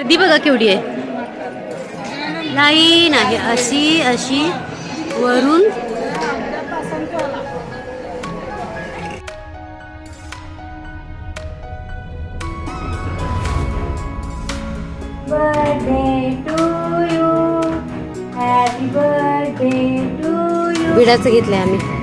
गर्दी बघा केवढी आहे. लाईन आहे अशी अशी वरून. विडाचं घेतलंय आम्ही.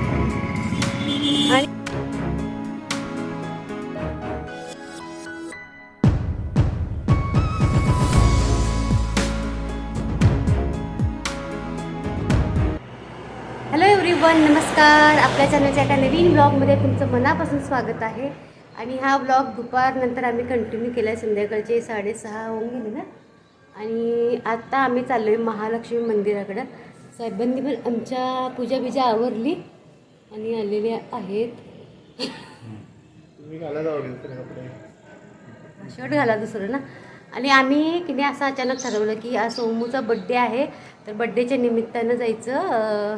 आपल्या चॅनलच्या एका नवीन ब्लॉगमध्ये तुमचं मनापासून स्वागत आहे. आणि हा ब्लॉग दुपारनंतर आम्ही कंटिन्यू केला आहे संध्याकाळचे साडेसहा होऊन गेले ना. आणि आता आम्ही चाललो आहे महालक्ष्मी मंदिराकडं. साहेबांनी पण आमच्या पूजा बिजा आवरली आणि आलेले आहेत. शर्ट घाला दुसरं ना. आणि आम्ही की नाही असं अचानक ठरवलं की आज सोमूचा बड्डे आहे. तर बड्डेच्या निमित्तानं जायचं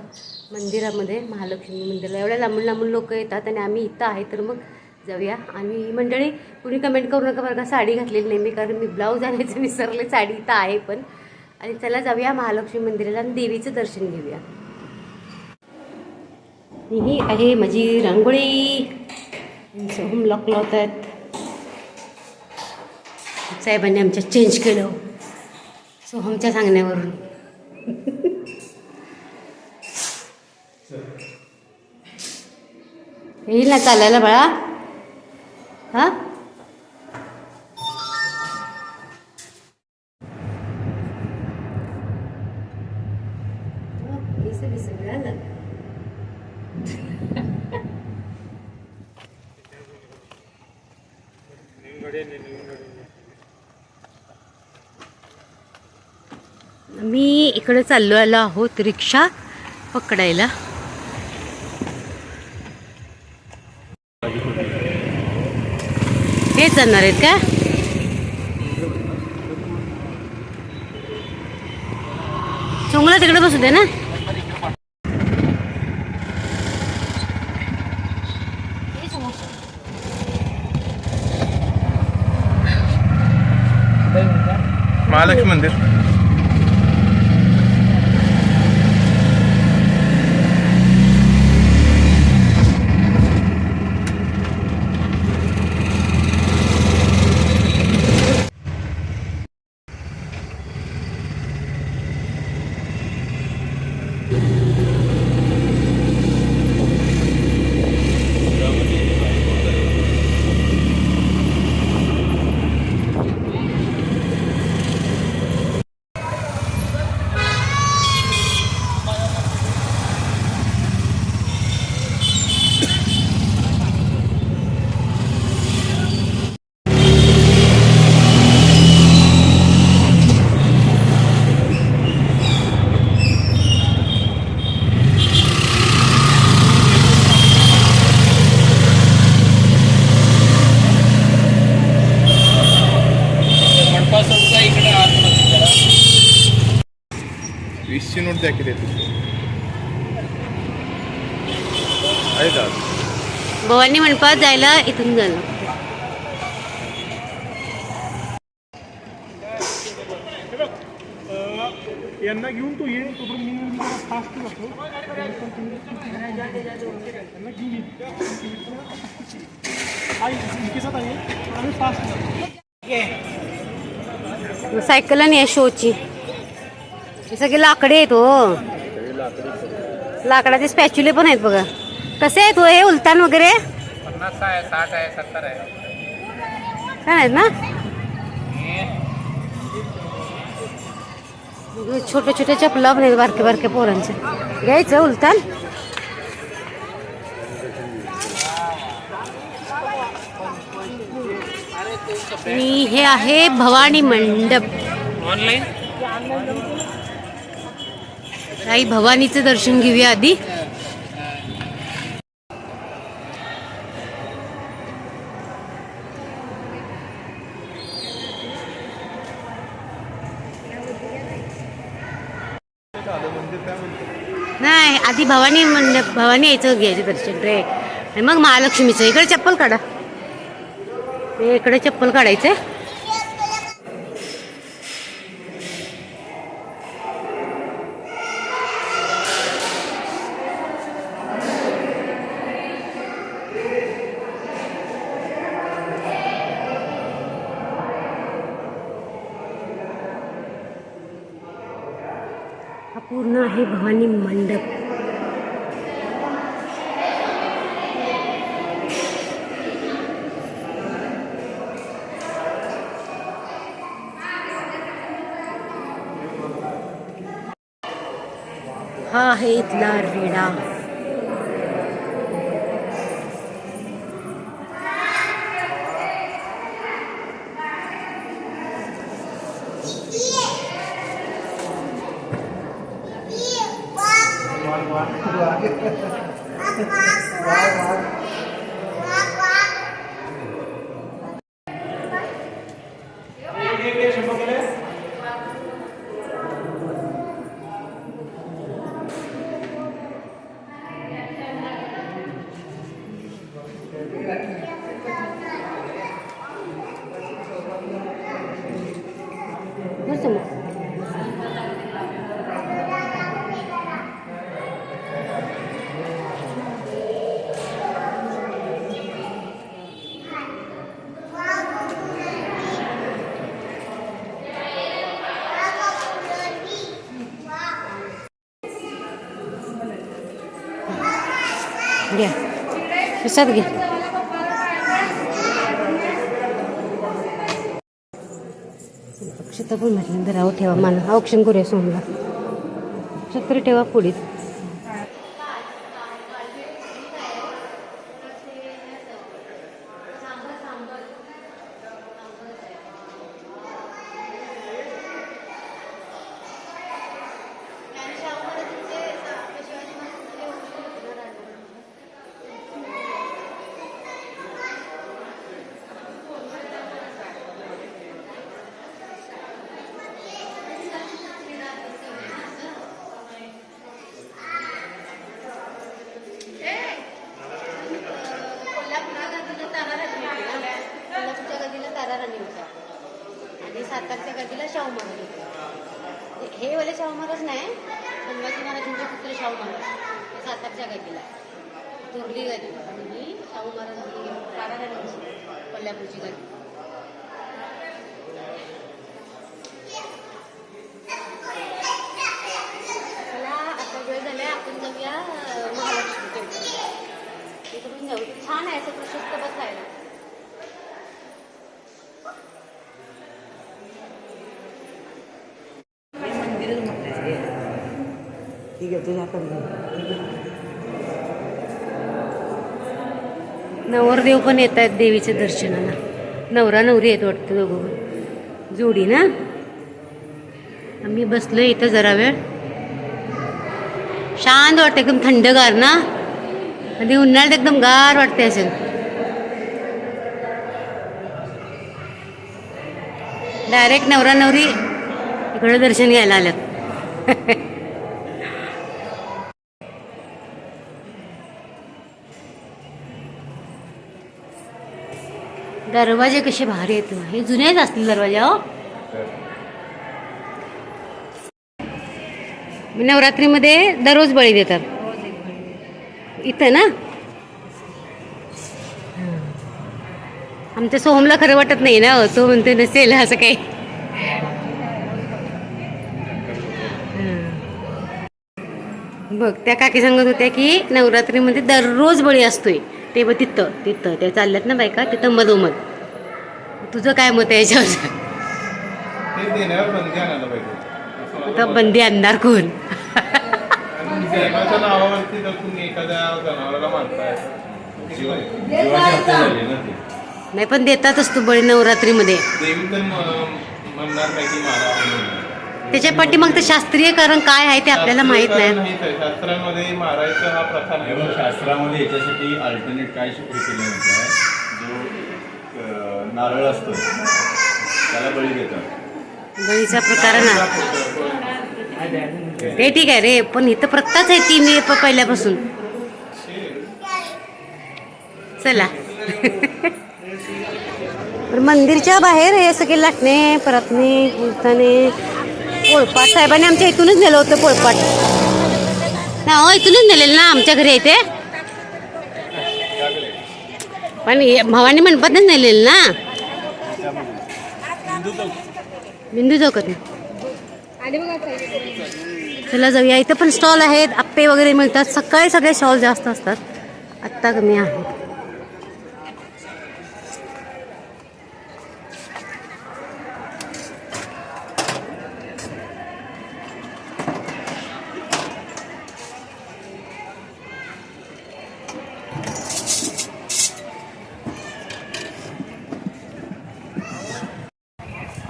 मंदिरामध्ये महालक्ष्मी मंदिराला. एवढ्या लांबून लांबून लोक येतात आणि आम्ही इथं आहे तर मग जाऊया. आणि मंडळी कुणी कमेंट करू नका बरं का? साडी घातलेली नाही मी कारण मी ब्लाऊज आणायचं विसरले. साडी इथं आहे पण. आणि चला जाऊया महालक्ष्मी मंदिराला आणि देवीचं दर्शन घेऊया. ही आहे माझी रांगोळी. सोहम लॉक लावत आहेत साहेबांनी आमच्या चेंज केलं. सोहमच्या सांगण्यावरून. येईल ना चालायला बाळा. हा? मी इकडे चाललो आलो आहोत रिक्षा पकडायला. हेच जाणार आहेत का? चोंगला तिकडे बसू दे ना. महालक्ष्मी मंदिर. वीसची नोट द्या किती आहे आहे का भवानी मंडपात जायला इथून झालं यांना घेऊन तू ये मी फास्ट यांना घेऊन ये. सायकल आणि आहे शोची. हे सगळे लाकडे आहेत हो. लाकडाचे स्पॅच्युले पण आहेत बघा. कसे आहेत हो हे उलतान वगैरे? पन्नास आहे साठ आहे सत्तर आहे छान आहेत ना? छोट्या छोट्या चपला पण आहेत बारके बारके पोरांचे. घ्यायचं उलतान आणि हे आहे भवानी मंडप. ऑनलाईन आई भवानीचं दर्शन घेऊया आधी. नाही आधी भवानी मंडप भवानी यायचं घ्यायचं दर्शन रे. आणि मग महालक्ष्मीचं इकडे चप्पल काढा. इकडे चप्पल काढायचं animal. बरं घ्या प्रसाद घ्या क्षता पण म्हटलं तर राहू ठेवा मला ऑप्शन करूया सोमला. छत्र ठेवा पुढीत कोल्हापूरच्या गदीला तारा राणी होता सातारच्या गदीला शाहू महाराज होते. हे वाले शाहू महाराज नाही संभाजी महाराजांचे पुत्र शाहू महाराज सातारच्या गर्दीला. थोरली गादी आणि शाहू महाराज होते. तारा कोल्हापूरची गदी चला आता वेळ झाला आपण जाऊया अं, महालक्ष्मी टेम्पल इकडून जाऊ छान आहे असं प्रशस्त बसायला नवरदेव पण येत आहेत देवीच्या दर्शनाला. नवरा नवरी येत वाटतं दोघं जोडी ना? आम्ही बसलो इथं जरा वेळ. शांत वाटतं एकदम थंडगार ना? आणि उन्हाळ्यात एकदम गार वाटते असेल. डायरेक्ट नवरा नवरी इकडे दर्शन घ्यायला आल्यात. दरवाजे कसे भारी आहेत हे जुनेच असतील दरवाजे हो. नवरात्रीमध्ये दररोज बळी देतात. इथं ना? आमच्या सोहमला खरं वाटत नाही ना तो म्हणते नसेल असं काही. बघ त्या काकी सांगत होत्या की नवरात्रीमध्ये दररोज बळी असतोय. ते बघ तिथं तिथं. त्या चालल्यात ना बायका तिथं मधोमध. तुझं काय मत आहे याच्यावर? ते आता बंदी आणणार कोण? ती. नाही पण देतातच तू बळी नवरात्रीमध्ये. त्याच्या पाठीमागचं शास्त्रीय कारण काय आहे ते आपल्याला माहीत नाही. नाहीच आहे. शास्त्रांमध्ये मारायचा हा प्रथा नाही. एवढं शास्त्रामध्ये याच्यासाठी अल्टरनेट काय शिकवू केलं माहिती जो अं, नारळ असतो त्याला बळी देतात. बळीचा प्रकार ना. ते ठीक आहे रे पण इथं प्रथाच आहे ती मी प- पहिल्यापासून. चला. पण मंदिरच्या बाहेर हे सगळे लाटणे परतणे कीर्तने पोळपाट साहेबांनी आमच्या इथूनच नेलं होतं पोळपाट. ना हो इथूनच नेलेलं ना आमच्या घरी इथे. पण हे भवानी मंडपातच नेलेलं ना. बिंदू चौकात. चला जाऊया. इथं पण स्टॉल आहेत. आप्पे वगैरे मिळतात. सकाळी सगळे स्टॉल जास्त असतात. आत्ता कमी आहे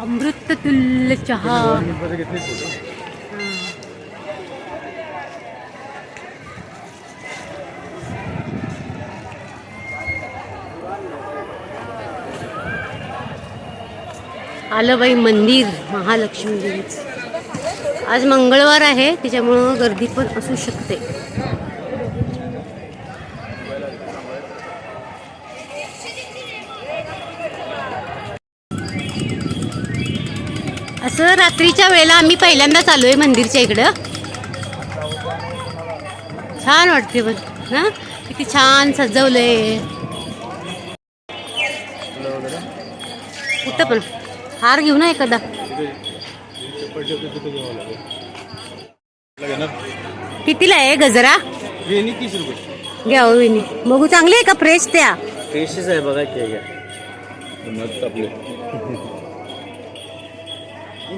अमृत तुल्य चहा आलं बाई मंदिर महालक्ष्मी देवीचं. आज मंगळवार आहे त्याच्यामुळं गर्दी पण असू शकते. रात्रीच्या वेळेला आम्ही पहिल्यांदाच आलोय मंदिरच्या इकडं. छान वाटते पण ना किती छान सजवलंय. कुठं पण. हार घेऊ ना एखादा. कितीला आहे गजरा? घ्या हो विनी. बघू चांगली आहे का फ्रेश त्या? फ्रेशच आहे बघा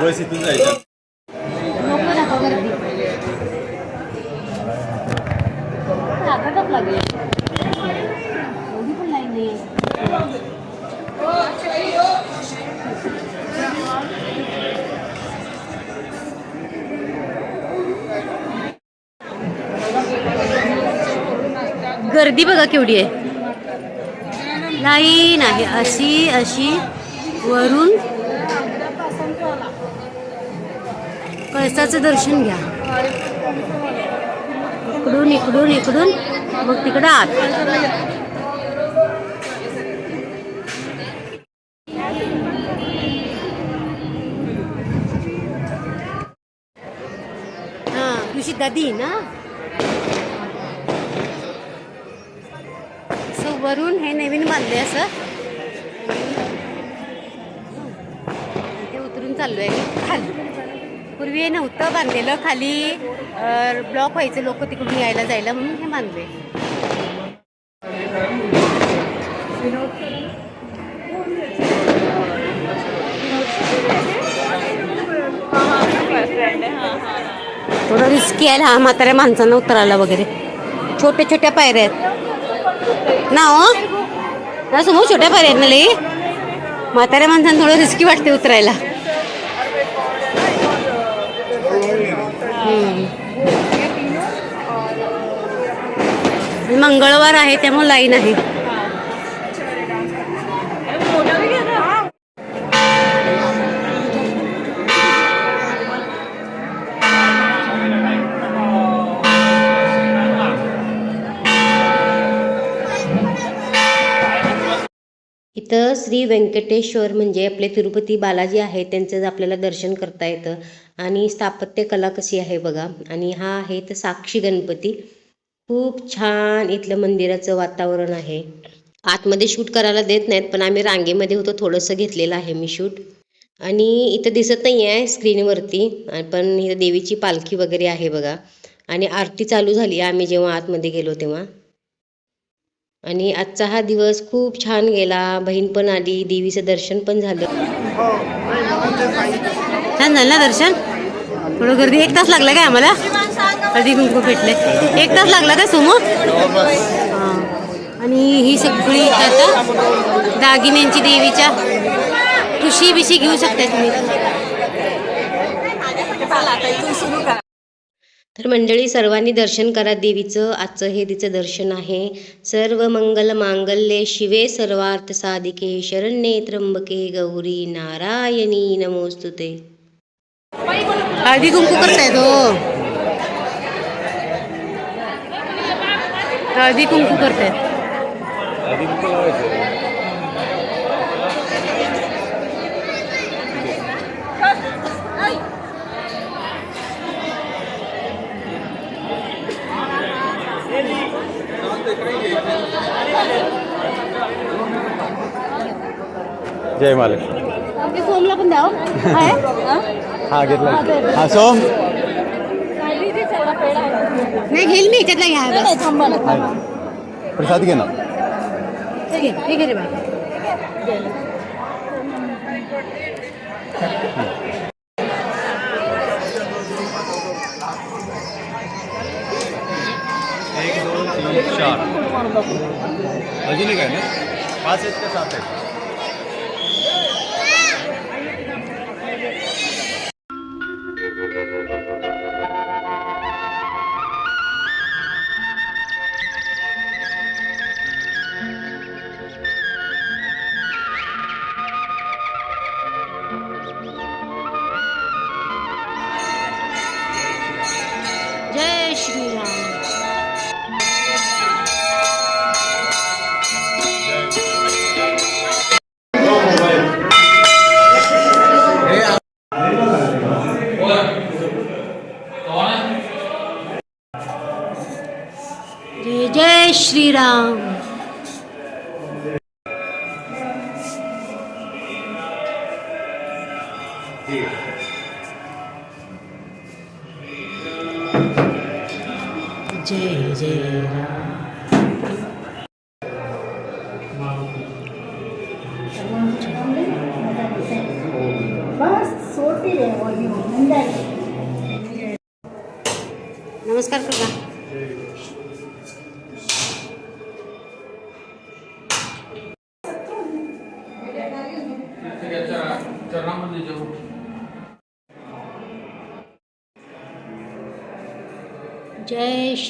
बस इथून जायचं. गर्दी. गर्दी बघा केवढी आहे. नाही नाही. अशी अशी वरून कळसाचं दर्शन घ्या. इकडून इकडून इकडून. मग तिकडं आत. हा तुझी दादी ना? असं वरून हे नवीन बांधले असं. ते उतरून चाललोय. खाली. पूर्वी हे नव्हतं बांधलेलं. खाली ब्लॉक व्हायचे लोक तिकडून यायला जायला म्हणून हे बांधले. थोडं रिस्की आहे हा म्हाताऱ्या माणसांना उतरायला वगैरे. छोट्या छोट्या पायऱ्या आहेत. ना हो ना समोर छोट्या पायऱ्या आहेत ना लई? म्हाताऱ्या माणसांना थोडं रिस्की वाटते उतरायला. मंगळवार आहे त्यामुळे लाईन आहे. इथं श्री व्यंकटेश्वर म्हणजे आपले तिरुपती बालाजी आहे त्यांचं आपल्याला दर्शन करता येतं. आणि स्थापत्य कला कशी आहे बघा. आणि हा आहे तर साक्षी गणपती. खूप छान इथलं मंदिराचं वातावरण आहे. आतमध्ये शूट करायला देत नाहीत पण आम्ही रांगेमध्ये होतो थोडंसं घेतलेलं आहे मी शूट. आणि इथं दिसत नाही आहे स्क्रीनवरती पण इथं देवीची पालखी वगैरे आहे बघा. आणि आरती चालू झाली आम्ही जेव्हा आतमध्ये गेलो तेव्हा. आणि आजचा हा दिवस खूप छान गेला बहीण पण आली देवीचं दर्शन पण झालं. छान झालं ना दर्शन? थोडं गर्दी एक तास लागला काय आम्हाला? हळदी कुंकू भेटले. एक तास लागला काय समोर आणि ही सगळी आता दागिन्यांची देवीच्या खुशी बिशी घेऊ शकता तुम्ही. तर मंडळी सर्वांनी दर्शन करा देवीचं. आजचं हे तिचं दर्शन आहे. सर्व मंगल मांगल्ये शिवे सर्वार्थ साधिके शरण्ये त्र्यंबके गौरी नारायणी. नमोस्तुते. हळदी कुंकू करतायत हो हळदी कुंकू करतायत. जय मालक ते सोमला पण द्यावं आहे? हा घेतला हा सोम नाही घेईल मी ह्याच्यातला घ्या बस. प्रसाद घे ना हे घे हे घे रे बा एक दोन तीन चार। अजून एक आहे ना? पाच आहेत का सात आहेत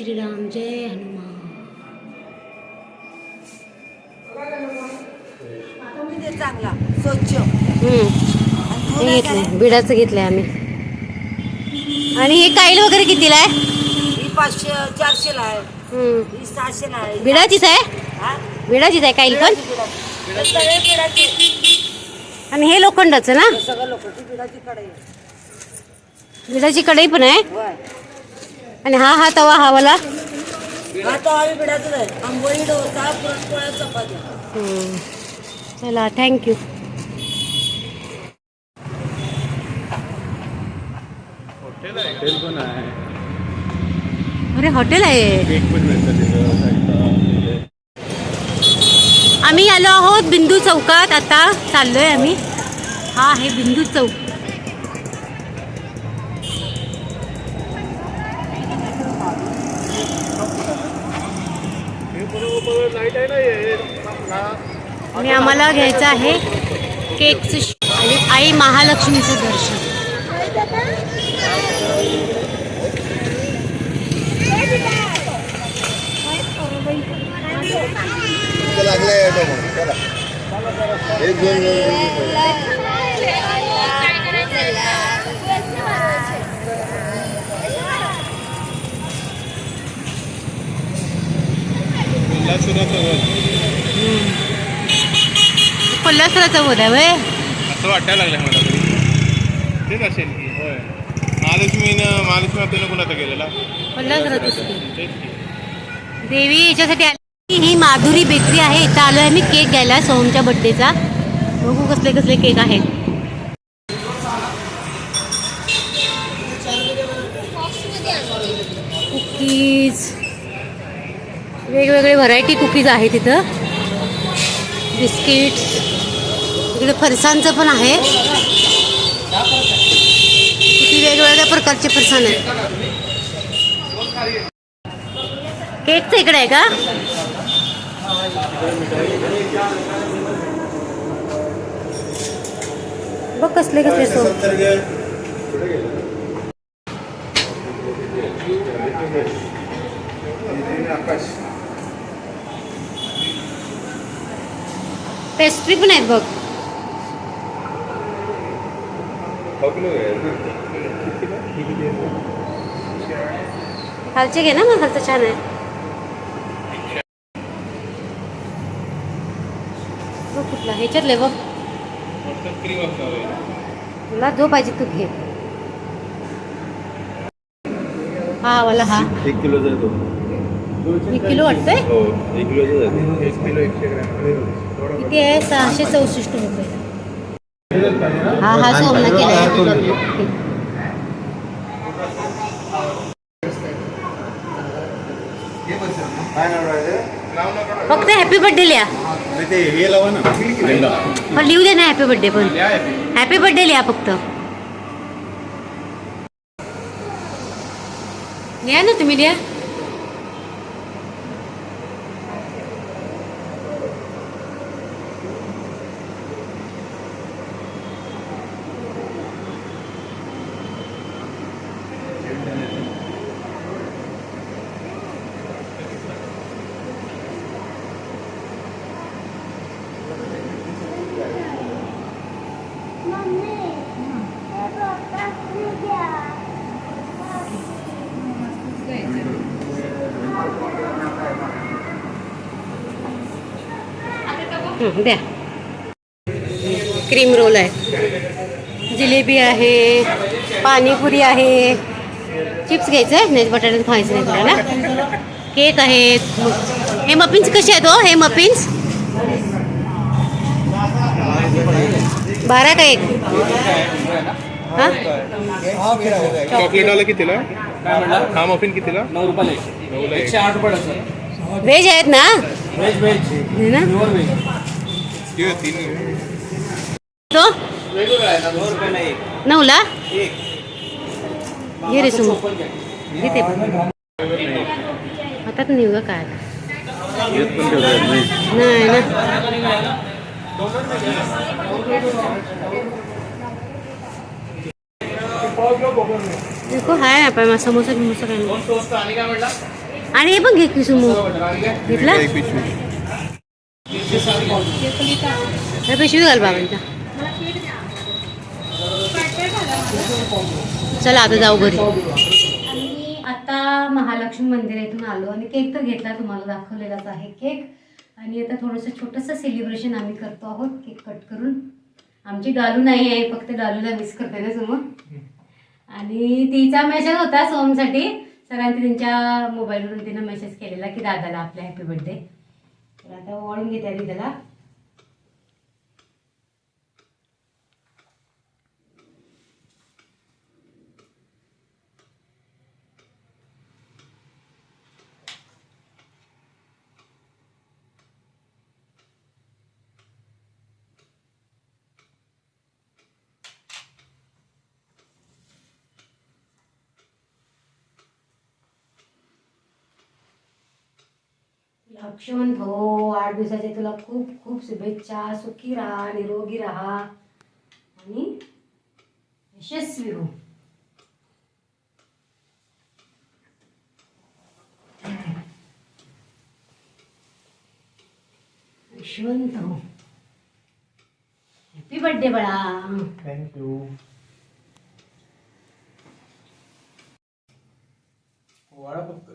श्रीराम जय हनुमान. चांगला स्वच्छ. हे घेतलंय. बिडाचं घेतलंय आम्ही. आणि हे काईल वगैरे कितीला आहे? ही पाचशे चारशेला आहे. हम्म. ही सहाशेला आहे. बिडाचीच आहे? हा? बिडाचीच आहे काईल पण? सगळे आणि हे लोखंडाचं ना? सगळं लोक ती पिढाची कडे बिडाची कढई पण आहे? होय. आणि हा हा तवा हा वाला हा तो आम्ही पिढाचाच आहे. आंबोळी डोसा पुरणपोळ्या चपात्या हम्म. चला थँक्यू हॉटेल पण आहे. अरे हॉटेल आहे. केक पण मिळतं तिथं. आम्ही आलो आहोत बिंदू चौकात. आता चाललोय आम्ही. हा आहे बिंदू चौक. आणि आम्हाला घ्यायचं आहे केकचं आणि आई महालक्ष्मीचं दर्शन. कोल्हापुराचं वर. कोल्हापुराचं बोध आहे वय. असं वाटायला लागलं मला तरी. तेच असेल की होय. महालक्ष्मीनं महालक्ष्मी आपल्याला कोणाचा गेलेला कोल्हापुरातच की. तेच की. देवी याच्यासाठी आली. ही माधुरी बेकरी आहे. इथं आलो आहे मी. केक घ्यायला सोहमच्या बड्डेचा बघू कसले कसले केक आहेत कुकीज वेगवेगळे व्हरायटी कुकीज आहेत इथं. बिस्किट्स इकडे फरसांचं पण आहे. किती वेगवेगळ्या प्रकारचे फरसाण आहेत. केकचं इकडे आहे का? बघ कसले कसले सो पेस्ट्री पण आहेत बघ खालचे घे ना मग खालचं छान आहे. कुठला ह्याच्यातले बघ. तुला जो पाहिजे तू घे. हा वाला हा. एक तो. एक किलो वाटतंय? हो एक किलो एकशे ग्रॅम. किती आहे? सहाशे चौसष्ट रुपये. हा हा सोमना केलाय फक्त हॅपी बर्थडे लिहा. पण लिहू दे ना हॅपी बर्थडे पण. हॅपी बर्थडे लिहा फक्त. लिहा ना तुम्ही लिहा. द्या. क्रीम रोल आहे. जिलेबी आहे पाणीपुरी आहे. चिप्स घ्यायचं आहे नाही बटाट्यात खायचं नाही ना केक आहेत. हे मफिन्स कसे आहेत हो? हे मफिन्स बारा का एक? हां? चॉकलेट वाला कितीला? हा मफिन कितीला? नऊ रुपयाला नऊला एक. एकशे आठ रुपये सर. व्हेज आहेत ना? व्हेज व्हेज हे ना? तीन तो? नऊला? एक. घे रे सुमो। घेते पण हातात नाही ग काय. नाही ना. देखो हाय आपण समोसा बिमोसा काय आणि हे पण घे की सुमो. घेतला? पिशवी घाल बाबांचा चला आता जाऊ घरी. आणि आता महालक्ष्मी मंदिरातून आलो आणि केक तर घेतला तुम्हाला दाखवलेलाच आहे केक. आणि आता थोडंसं छोटंसं सेलिब्रेशन आम्ही करतो आहोत केक कट करून. आमची डालू नाही आहे फक्त डालूला मिस करते ना समोर आणि तिचा मेसेज होता सोमसाठी. सरांनी त्यांच्या मोबाईलवरून तिनं मेसेज केलेला की दादाला आपल्या हॅपी बर्थडे तर आता ओळून घेते आधी त्याला. लक्ष्मण हो आठ दिवसाचे तुला खूप खूप शुभेच्छा. सुखी राहा निरोगी राहा. आणि यशस्वी हो. यशवंत हो. हॅपी बर्थडे बाळा. थँक्यू वाढा फक्त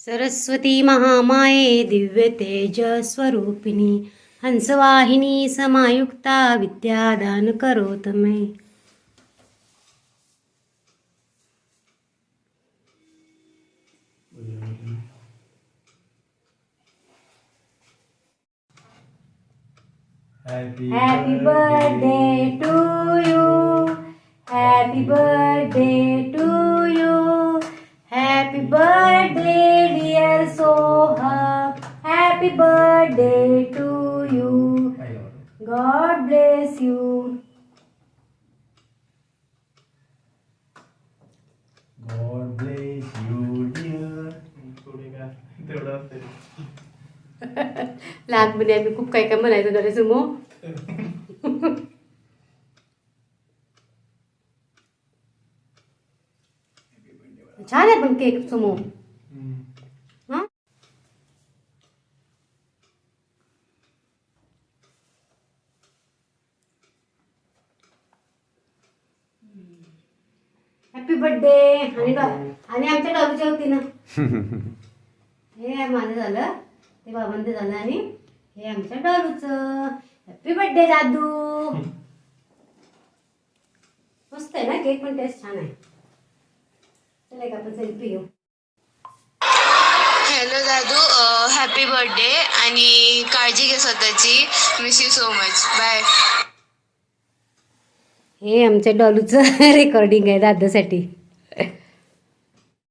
सरस्वती महामाये दिव्य तेज स्वरूपिणी हंसवाहिनी समायुक्ता विद्यादान करोत मे happy Happy birthday to you. Happy birthday to you. Happy birthday, dear Soham. Happy birthday to you. God bless you. God bless you dear लहानपणी आम्ही खूप काय काय म्हणायचो सुमो छान आहे पण केक सुमो हा? हॅपी बर्थडे आणि आणि आमच्या डॉलूच्या होती ना हे माझं झालं. ते बाबांचं झालं आणि हे आमच्या डॉलूचं हॅपी बर्थडे दादू मस्त आहे ना केक पण टेस्ट छान आहे. चला एक आपण सेल्फी घेऊ. हॅलो दादू. हॅपी बर्थडे आणि काळजी घे स्वतःची. Miss you so much bye हे आमच्या डॉलूचं रेकॉर्डिंग आहे दादासाठी.